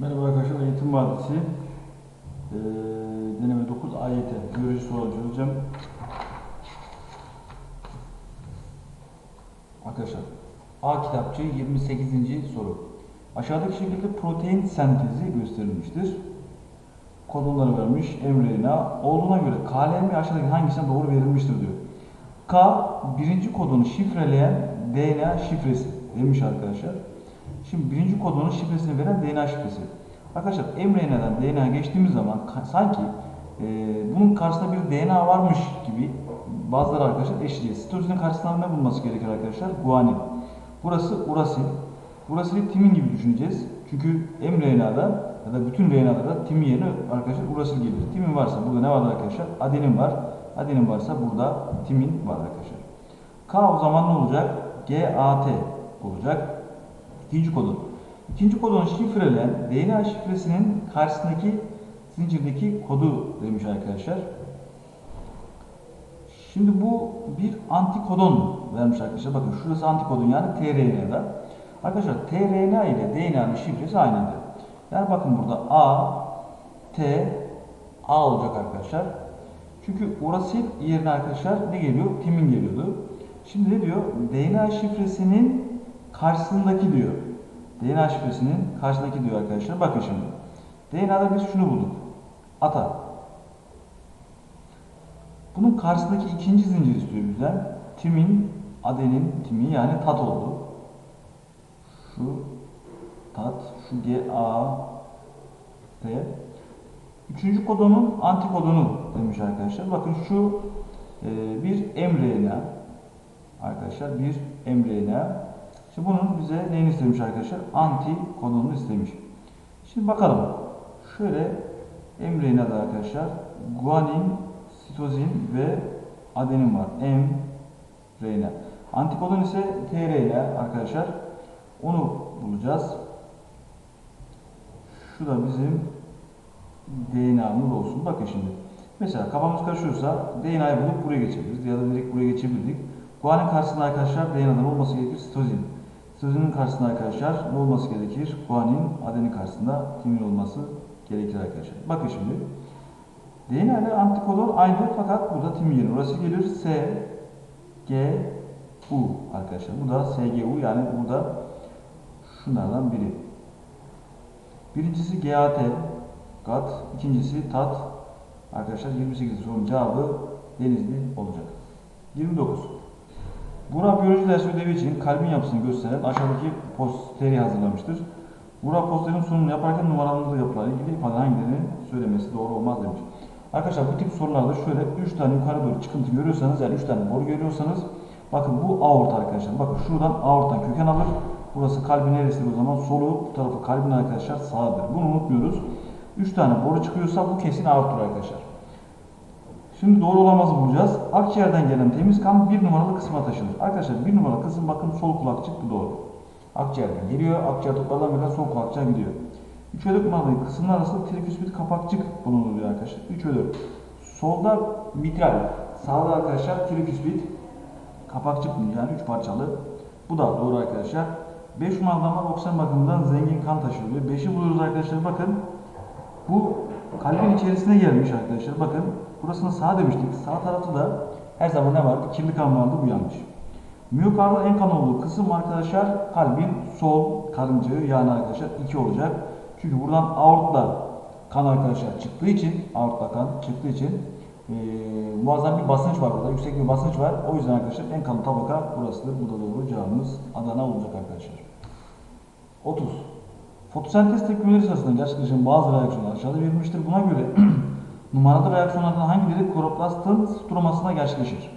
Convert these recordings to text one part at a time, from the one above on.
Merhaba arkadaşlar, Eğitim Vadisi eee deneme 9 AYT biyoloji soruları çözeceğim. Arkadaşlar, A kitapçı 28. soru. Aşağıdaki şekilde protein sentezi gösterilmiştir. Kodonları vermiş Emre'na. Olduğuna göre KLM aşağıdaki hangisine doğru verilmiştir diyor. K birinci kodonu şifreleyen DNA şifresi demiş arkadaşlar. Şimdi birinci kodonun şifresini veren DNA şifresi. Arkadaşlar mRNA'dan DNA geçtiğimiz zaman sanki e, bunun karşısında bir DNA varmış gibi bazıları arkadaşlar eşliyor. Sitozinin karşısında ne bulması gerekir arkadaşlar? Guanin. Burası urasil. Urasili timin gibi düşüneceğiz. Çünkü mRNA'da ya da bütün RNA'da timin yerine arkadaşlar urasil gelir. Timin varsa burada ne var arkadaşlar? Adenin var. Adenin varsa burada timin var arkadaşlar. K o zaman ne olacak? GAT olacak. İkinci kodon. İkinci kodon şifrelen DNA şifresinin karşısındaki zincirdeki kodu demiş arkadaşlar. Şimdi bu bir antikodon vermiş arkadaşlar. Bakın şurası antikodon yani tRNA'da. Arkadaşlar tRNA ile DNA'nın şifresi aynıdır. Yani bakın burada A, T, A olacak arkadaşlar. Çünkü urasil yerine arkadaşlar ne geliyor? Timin geliyordu. Şimdi ne diyor? DNA şifresinin karşısındaki diyor. DNA şifresinin karşısındaki diyor arkadaşlar. Bakın şimdi. DNA'da biz şunu bulduk. Ata. Bunun karşısındaki ikinci zincir istiyor bizden. Timin, adenin, timi yani tat oldu. Şu tat, şu G, A, T. Üçüncü kodonun antikodonu demiş arkadaşlar. Bakın şu e, bir mRNA arkadaşlar bir mRNA. Şimdi bunun bize neyini istemiş arkadaşlar? Anti kodonunu istemiş. Şimdi bakalım. Şöyle mRNA'da arkadaşlar guanin, sitozin ve adenin var. mRNA. Antikodon ise tRNA arkadaşlar. Onu bulacağız. Şu da bizim DNA'mız olsun. Bakın şimdi. Mesela kafamız karışıyorsa DNA'yı bulup buraya geçebiliriz ya da direkt buraya geçebilirdik. Guanin karşısında arkadaşlar DNA'dan olması gerekir sitozin. Sitozinin karşısında arkadaşlar ne olması gerekir? Guanin, adenin karşısında timin olması gerekir arkadaşlar. Bakın şimdi. DNA ile antikodon aynı fakat burada timin yerine. Orası gelir S, G, U arkadaşlar. Bu da SGU yani burada şunlardan biri. Birincisi GAT, GAT, ikincisi TAT. Arkadaşlar 28 sorunun cevabı Denizli olacak. 29. Burak biyoloji dersi ödevi için kalbin yapısını gösteren aşağıdaki posteri hazırlamıştır. Burak posterin sunumunu yaparken numaralandırdığı yapılarla ilgili ifade hangilerini söylemesi doğru olmaz demiş. Arkadaşlar bu tip sorularda şöyle 3 tane yukarı doğru çıkıntı görüyorsanız yani 3 tane boru görüyorsanız bakın bu aort arkadaşlar. Bakın şuradan aorttan köken alır. Burası kalbin neresidir o zaman? Solu bu tarafı kalbin arkadaşlar sağdır. Bunu unutmuyoruz. 3 tane boru çıkıyorsa bu kesin aorttur arkadaşlar. Şimdi doğru olamazı bulacağız. Akciğerden gelen temiz kan bir numaralı kısma taşınır. Arkadaşlar bir numaralı kısım bakın sol kulakçık bu doğru. Akciğerden geliyor. Akciğer toparlanmadan sol kulakçığa gidiyor. 3 ve 4 numaralı kısımlar arasında trifosfit kapakçık bulunur arkadaşlar. 3 ve 4. Solda mitral. Sağda arkadaşlar trifosfit kapakçık mı yani 3 parçalı. Bu da doğru arkadaşlar. 5 numaralı oksijen bakımından zengin kan taşıyor. 5'i buluyoruz arkadaşlar bakın. Bu kalbin içerisine gelmiş arkadaşlar. Bakın burasını sağ demiştik. Sağ tarafta da her zaman ne vardı? Kirli kan vardı. Bu yanlış. Miyokardın en kan olduğu kısım arkadaşlar kalbin sol karıncığı yani arkadaşlar 2 olacak. Çünkü buradan aortla kan arkadaşlar çıktığı için aortla kan çıktığı için e, muazzam bir basınç var burada. Yüksek bir basınç var. O yüzden arkadaşlar en kalın tabaka burasıdır. Bu da doğru cevabımız Adana olacak arkadaşlar. 30. Fotosentez tepkimeleri sırasında gerçekleşen bazı reaksiyonlar aşağıda verilmiştir. Buna göre numaralı reaksiyonlardan hangileri kloroplastın stromasına gerçekleşir?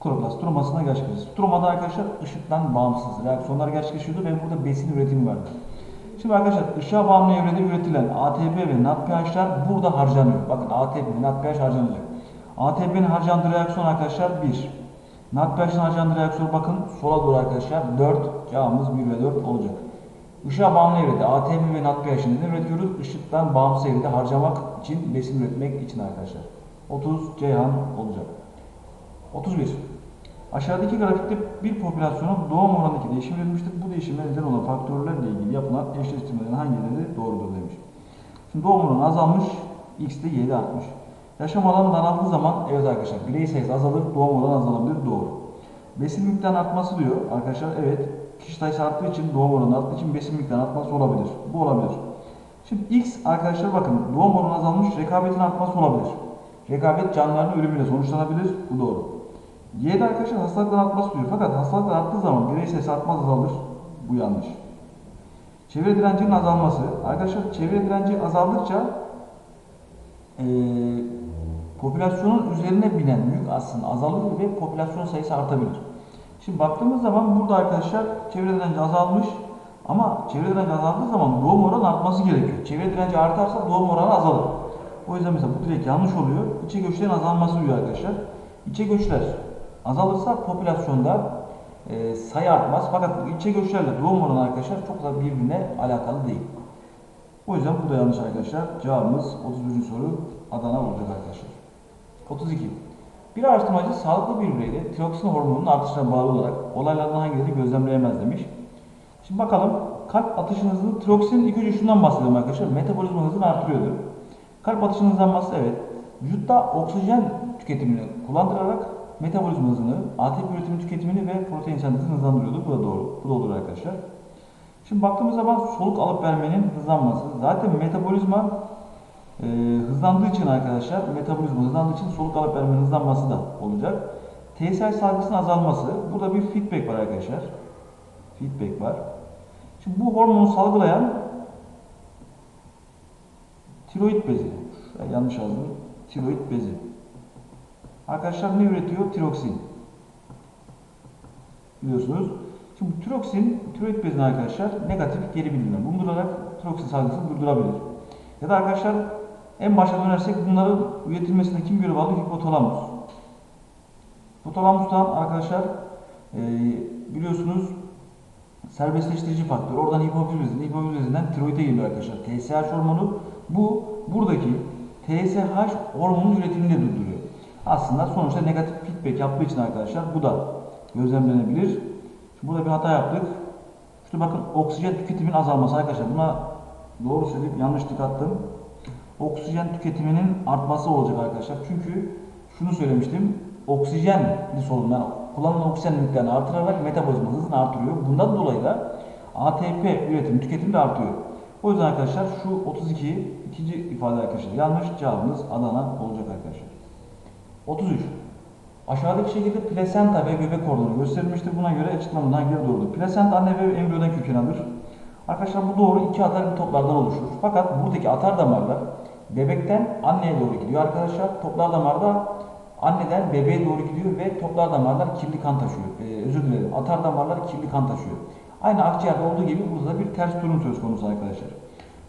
Kloroplast stromasına gerçekleşir. Stromada arkadaşlar ışıktan bağımsız reaksiyonlar gerçekleşiyordu ve burada besin üretimi vardı. Şimdi arkadaşlar ışığa bağımlı evrede üretilen ATP ve NADPH'lar burada harcanıyor. Bakın ATP ve NADPH harcanacak. ATP'nin harcandığı reaksiyon arkadaşlar 1. NADPH'ın harcandığı reaksiyon bakın sola doğru arkadaşlar 4. Cevabımız 1 ve 4 olacak. Işığa bağımlı evrede ATP ve NADPH'ı neden üretiyoruz? Işıktan bağımsız evrede harcamak için, besin üretmek için arkadaşlar. 30 Ceyhan olacak. 31. Aşağıdaki grafikte bir popülasyonun doğum oranındaki değişim verilmiştir. Bu değişime neden olan faktörlerle ilgili yapılan eşleştirmelerin hangileri doğrudur demiş. Şimdi doğum oranı azalmış, x'te y'de artmış. Yaşam alanı daraldığı zaman evet arkadaşlar birey sayısı azalır, doğum oranı azalabilir, doğru. Besin miktarının artması diyor arkadaşlar, evet kişi sayısı arttığı için doğum oranı arttığı için besin miktarının artması olabilir. Bu olabilir. Şimdi x arkadaşlar bakın doğum oranı azalmış, rekabetin artması olabilir. Rekabet canlıların ölümüyle sonuçlanabilir, bu doğru. Y'de arkadaşlar hastalıklar artması diyor fakat hastalıklar arttığı zaman birey sayısı artmaz azalır, bu yanlış. Çevre direncinin azalması. Arkadaşlar çevre direnci azaldıkça eee popülasyonun üzerine binen yük aslında azalır ve popülasyon sayısı artabilir. Şimdi baktığımız zaman burada arkadaşlar çevre direnci azalmış ama çevre direnci azaldığı zaman doğum oranı artması gerekiyor. Çevre direnci artarsa doğum oranı azalır. O yüzden mesela bu direkt yanlış oluyor. İçe göçlerin azalması diyor arkadaşlar. İçe göçler azalırsa popülasyonda e, sayı artmaz. Fakat bu içe göçlerle doğum oranı arkadaşlar çok da birbirine alakalı değil. O yüzden bu da yanlış arkadaşlar. Cevabımız 31. soru Adana olacak arkadaşlar. 32. Bir araştırmacı sağlıklı bir bireyde tiroksisin hormonunun artışına bağlı olarak olaylardan hangileri gözlemleyemez demiş. Şimdi bakalım kalp atışın hızını tiroksin ilk önce şundan bahsedelim arkadaşlar. Metabolizma hızını artırıyordur. Kalp atışının hızlanması evet. Vücutta oksijen tüketimini kullandırarak metabolizma hızını, ATP üretimi tüketimini ve protein sentezini hızlandırıyordu. Bu da doğru. Bu da olur arkadaşlar. Şimdi baktığımız zaman soluk alıp vermenin hızlanması. Zaten metabolizma e, hızlandığı için arkadaşlar, metabolizma hızlandığı için soluk alıp vermenin hızlanması da olacak. TSH salgısının azalması. Burada bir feedback var arkadaşlar. Feedback var. Şimdi bu hormonu salgılayan tiroid bezi. Şuraya yanlış yazdım. Tiroid bezi. Arkadaşlar ne üretiyor? Tiroksin. Biliyorsunuz. Şimdi tiroksin, tiroid bezini arkadaşlar negatif geri bildirim bulundurarak tiroksin salgısını durdurabilir. Ya da arkadaşlar en başa dönersek bunların üretilmesinde kim görev aldı? Hipotalamus. Hipotalamustan arkadaşlar e, biliyorsunuz serbestleştirici faktör. Oradan hipofiz bezinin, hipofiz bezinden tiroide geliyor arkadaşlar. TSH hormonu bu buradaki TSH hormonun üretimini durduruyor. Aslında sonuçta negatif feedback yaptığı için arkadaşlar bu da gözlemlenebilir. Şimdi burada bir hata yaptık. İşte bakın oksijen tüketiminin azalması arkadaşlar. Buna doğru söyleyip yanlış tıklattım. Oksijen tüketiminin artması olacak arkadaşlar. Çünkü şunu söylemiştim. Oksijenli solunum yani kullanılan oksijen miktarını artırarak metabolizma hızını artırıyor. Bundan dolayı da ATP üretim, tüketimi de artıyor. O yüzden arkadaşlar şu 32 ikinci ifade arkadaşlar yanlış cevabımız Adana olacak arkadaşlar. 33. Aşağıdaki şekilde plasenta ve göbek organı gösterilmiştir. Buna göre açıklamadan hangileri doğrudur? Plasenta anne ve embriyodan köken alır. Arkadaşlar bu doğru iki atar bir toplardan oluşur. Fakat buradaki atar damarlar bebekten anneye doğru gidiyor arkadaşlar. Toplar damarda anneden bebeğe doğru gidiyor ve toplar damarlar kirli kan taşıyor. Ee, özür dilerim. Atar damarlar kirli kan taşıyor. Aynı akciğerde olduğu gibi burada da bir ters durum söz konusu arkadaşlar.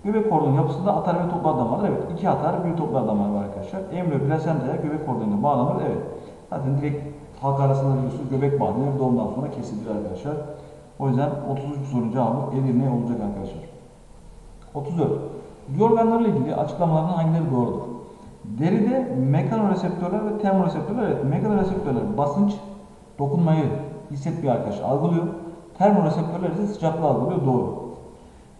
Göbek kordonu yapısında atar ve toplar damarlar evet. iki atar bir toplar damar var arkadaşlar. Embriyo plasentaya göbek kordonuyla bağlanır evet. Zaten direkt halk arasında biliyorsunuz göbek bağlanır doğumdan sonra kesilir arkadaşlar. O yüzden 33 sorunun cevabı Edirne olacak arkadaşlar. 34. Duyu organlarıyla ilgili açıklamalarının hangileri doğrudur? Deride mekanoreseptörler ve termoreseptörler evet. Mekanoreseptörler basınç, dokunmayı hissetmiyor arkadaşlar. Algılıyor. Termoreseptörler ise sıcaklığı algılıyor. Doğru.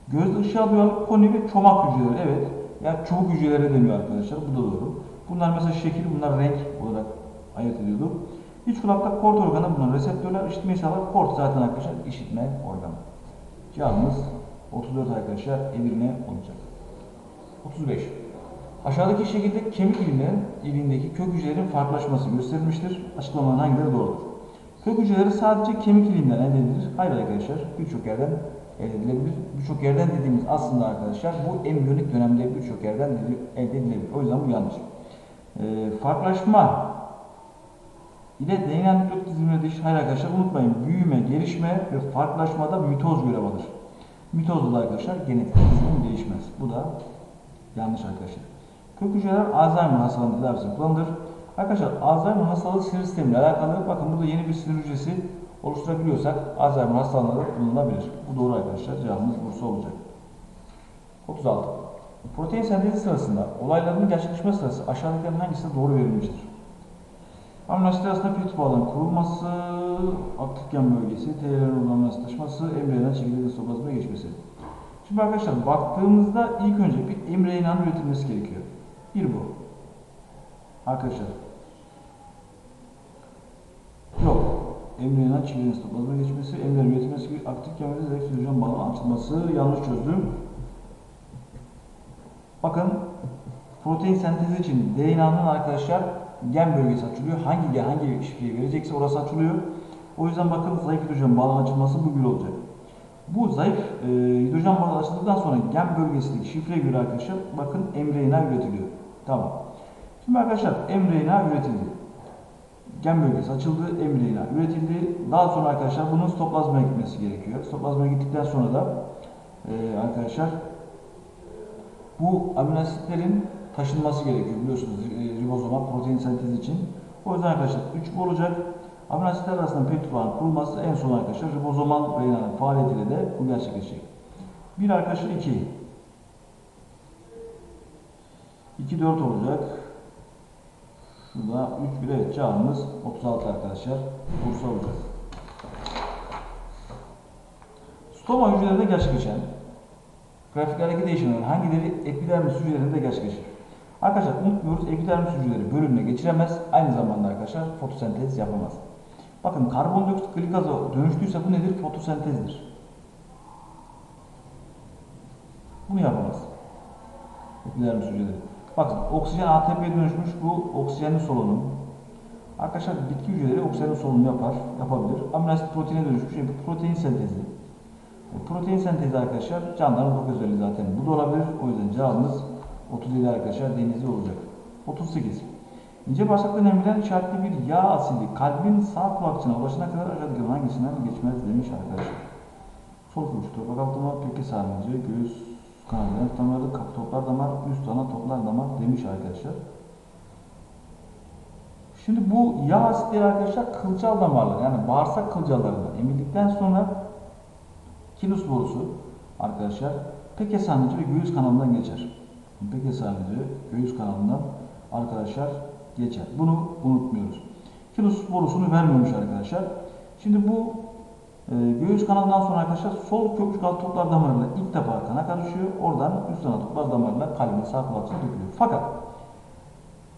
Gözde ışığa duyarlı koni ve çomak hücreleri evet. Yani çubuk hücreleri deniyor arkadaşlar. Bu da doğru. Bunlar mesela şekil, bunlar renk olarak ayırt ediyorduk. İç kulakta kort organı bulunan reseptörler işitmeyi sağlar. Kort zaten arkadaşlar işitme organı. Cevabımız 34 arkadaşlar Edirne olacak. 35. Aşağıdaki şekilde kemik ilimlerin ilindeki kök hücrelerin farklılaşması gösterilmiştir. Açıklamaların hangileri doğrudur? Kök hücreleri sadece kemik iliminden elde edilir. Hayır arkadaşlar birçok yerden elde edilebilir. Birçok yerden dediğimiz aslında arkadaşlar bu embriyonik dönemde birçok yerden elde edilebilir. O yüzden bu yanlış. Ee, farklılaşma ile DNA nükleot dizimine değişir. Hayır arkadaşlar unutmayın. Büyüme, gelişme ve farklılaşmada mitoz görev alır. Mitozda da arkadaşlar genetik dizim değişmez. Bu da yanlış arkadaşlar. Kök hücreler Alzheimer hastalığının tedavisinde kullanılır. Arkadaşlar Alzheimer hastalığı sinir sistemiyle alakalı. Bakın burada yeni bir sinir hücresi oluşturabiliyorsak Alzheimer hastalığında da kullanılabilir. Bu doğru arkadaşlar. Cevabımız Bursa olacak. 36. Protein sentezi sırasında olayların gerçekleşme sırası aşağıdakilerin hangisinde doğru verilmiştir? Amino asit arasında peptit bağların kurulması, aktif gen bölgesi, asit taşıması, embriyonel çekirdeğin sitoplazmaya geçmesi. Şimdi arkadaşlar baktığımızda ilk önce bir embriyonan üretilmesi gerekiyor. Bir bu. Arkadaşlar. Yok. Embriyonan çekirdeğin sitoplazmaya geçmesi, embriyon üretilmesi gibi aktif bölgesi, direkt hidrojen bağının açılması. Yanlış çözdüm. Bakın protein sentezi için DNA'nın arkadaşlar gen bölgesi açılıyor. Hangi gen hangi şifreyi verecekse orası açılıyor. O yüzden bakın zayıf hidrojen bağının açılması bu bir olacak. Bu zayıf e, hidrojen bağı açıldıktan sonra gen bölgesindeki şifreye göre arkadaşlar bakın mRNA üretiliyor. Tamam. Şimdi arkadaşlar mRNA üretildi. Gen bölgesi açıldı, mRNA üretildi. Daha sonra arkadaşlar bunun sitoplazmaya gitmesi gerekiyor. Sitoplazmaya gittikten sonra da e, arkadaşlar bu amino asitlerin taşınması gerekiyor biliyorsunuz e, ribozoma protein sentezi için. O yüzden arkadaşlar 3 bu olacak. Amino asitler arasında peptit bağının kurulması en son arkadaşlar ribozomal RNA'nın faaliyetiyle de bu gerçekleşecek. Bir arkadaşlar 2. 2 4 olacak. Şurada 3 1 evet cevabımız 36 arkadaşlar. Bursa olacak. Stoma hücrelerinde gerçekleşen grafiklerdeki değişimlerin hangileri epidermis hücrelerinde gerçekleşir? Arkadaşlar unutmuyoruz epidermis hücreleri bölünme geçiremez. Aynı zamanda arkadaşlar fotosentez yapamaz. Bakın karbondioksit glikaza dönüştüyse bu nedir? Fotosentezdir. Bunu yapamaz. Epidermis hücreleri. Bakın oksijen ATP'ye dönüşmüş bu oksijenli solunum. Arkadaşlar bitki hücreleri oksijenli solunum yapar, yapabilir. Amino proteine dönüşmüş yani protein sentezi. Protein sentezi arkadaşlar canlıların çok özelliği zaten. Bu da olabilir. O yüzden cevabımız 37 arkadaşlar denizli olacak. 38. İnce bağırsaktan emilen işaretli bir yağ asidi kalbin sağ kulakçığına ulaşana kadar aşağıdakilerin hangisinden geçmez demiş arkadaşlar. Sol kuluçu toprak altı damar, peki sarnıcı, göğüs kanadı, damarı, toplar damar, üst ana toplar damar demiş arkadaşlar. Şimdi bu yağ asitleri arkadaşlar kılcal damarlar yani bağırsak kılcallarından emildikten sonra kinus borusu arkadaşlar peke sarnıcı ve göğüs kanalından geçer. Peke sarnıcı göğüs kanalından arkadaşlar geçer. Bunu unutmuyoruz. Kinus borusunu vermemiş arkadaşlar. Şimdi bu e, göğüs kanalından sonra arkadaşlar sol köprücük altı toplar damarıyla ilk defa kana karışıyor. Oradan üst ana toplar damarıyla kalbin sağ kulakçığına dökülüyor. Fakat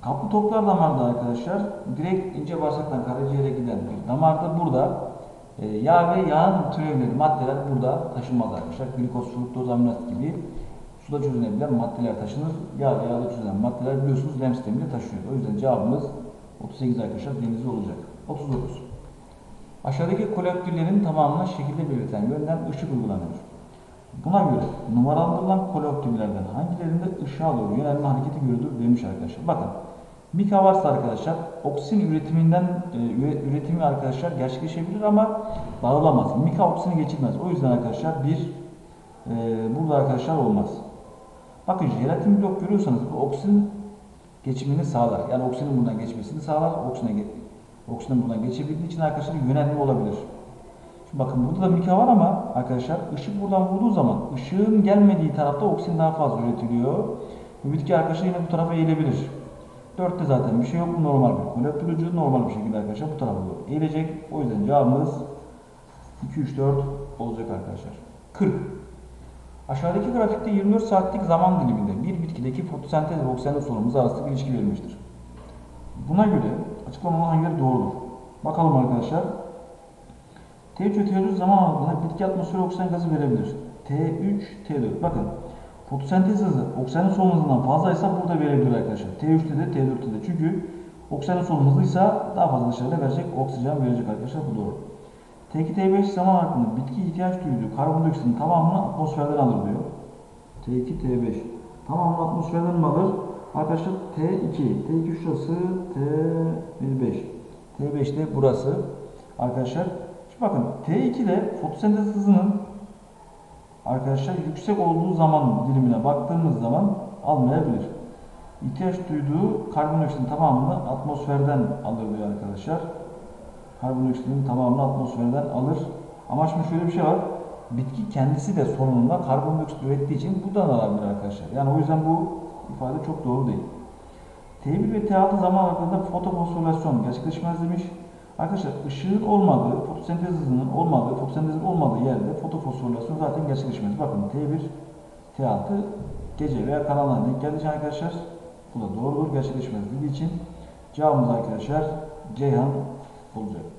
kaplı toplar damarda arkadaşlar direkt ince bağırsaktan karaciğere giden bir damarda burada e, yağ ve yağın türevleri maddeler burada taşınmaz arkadaşlar. Glikoz, fruktoz, amino asit gibi suda çözünebilen maddeler taşınır. Yağ yağda çözülen maddeler biliyorsunuz lem sisteminde taşıyor. O yüzden cevabımız 38 arkadaşlar denizli olacak. 39. Aşağıdaki kolektürlerin tamamına şekilde belirten yönden ışık uygulanıyor. Buna göre numaralandırılan kolektürlerden hangilerinde ışığa doğru yönelme hareketi görülür demiş arkadaşlar. Bakın Mika varsa arkadaşlar oksijen üretiminden e, üretimi arkadaşlar gerçekleşebilir ama dağılamaz. Mika oksijeni geçirmez. O yüzden arkadaşlar bir e, burada arkadaşlar olmaz. Bakın jelatin blok görüyorsanız bu oksijen geçimini sağlar. Yani oksijenin buradan geçmesini sağlar. Oksijen, oksijen buradan geçebildiği için arkadaşlar yönelme olabilir. Şimdi bakın burada da mika var ama arkadaşlar ışık buradan vurduğu zaman ışığın gelmediği tarafta oksijen daha fazla üretiliyor. Bitki arkadaşlar yine bu tarafa eğilebilir. 4'te zaten bir şey yok. Bu normal bir kolektörücü normal bir şekilde arkadaşlar bu tarafa doğru eğilecek. O yüzden cevabımız 2, 3, 4 olacak arkadaşlar. 40. Aşağıdaki grafikte 24 saatlik zaman diliminde bir bitkideki fotosentez ve oksijen solunumuz arasında bir ilişki verilmiştir. Buna göre açıklamaların hangileri doğrudur? Bakalım arkadaşlar. T3 ve T4 zaman aralığında bitki atmosferi oksijen gazı verebilir. T3, T4. Bakın fotosentez hızı oksijen solunum hızından fazlaysa burada verebilir arkadaşlar. T3'te de T4'te de. Çünkü oksijen solunum hızlıysa daha fazla dışarıda verecek, oksijen verecek arkadaşlar. Bu doğru. T2, T5 zaman aralığında bitki ihtiyaç duyduğu karbondioksitin tamamını atmosferden alır diyor. T2, T5. Tamamını atmosferden mi alır? Arkadaşlar T2. T2 şurası, T5. T5 de burası. Arkadaşlar şimdi bakın T2'de fotosentez hızının arkadaşlar yüksek olduğu zaman dilimine baktığımız zaman almayabilir. İhtiyaç duyduğu karbondioksitin tamamını atmosferden alır diyor arkadaşlar. Karbondioksitin tamamını atmosferden alır. Ama şimdi şöyle bir şey var. Bitki kendisi de sonunda karbondioksit ürettiği için buradan alabilir arkadaşlar. Yani o yüzden bu ifade çok doğru değil. T1 ve T6 zaman aralıklarında fotofosforilasyon gerçekleşmez demiş. Arkadaşlar ışığın olmadığı, fotosentez hızının olmadığı, fotosentezin olmadığı yerde fotofosforilasyon zaten gerçekleşmez. Bakın T1, T6 gece veya karanlığa denk geldiği arkadaşlar bu da doğrudur gerçekleşmez dediği için cevabımız arkadaşlar Ceyhan olacak.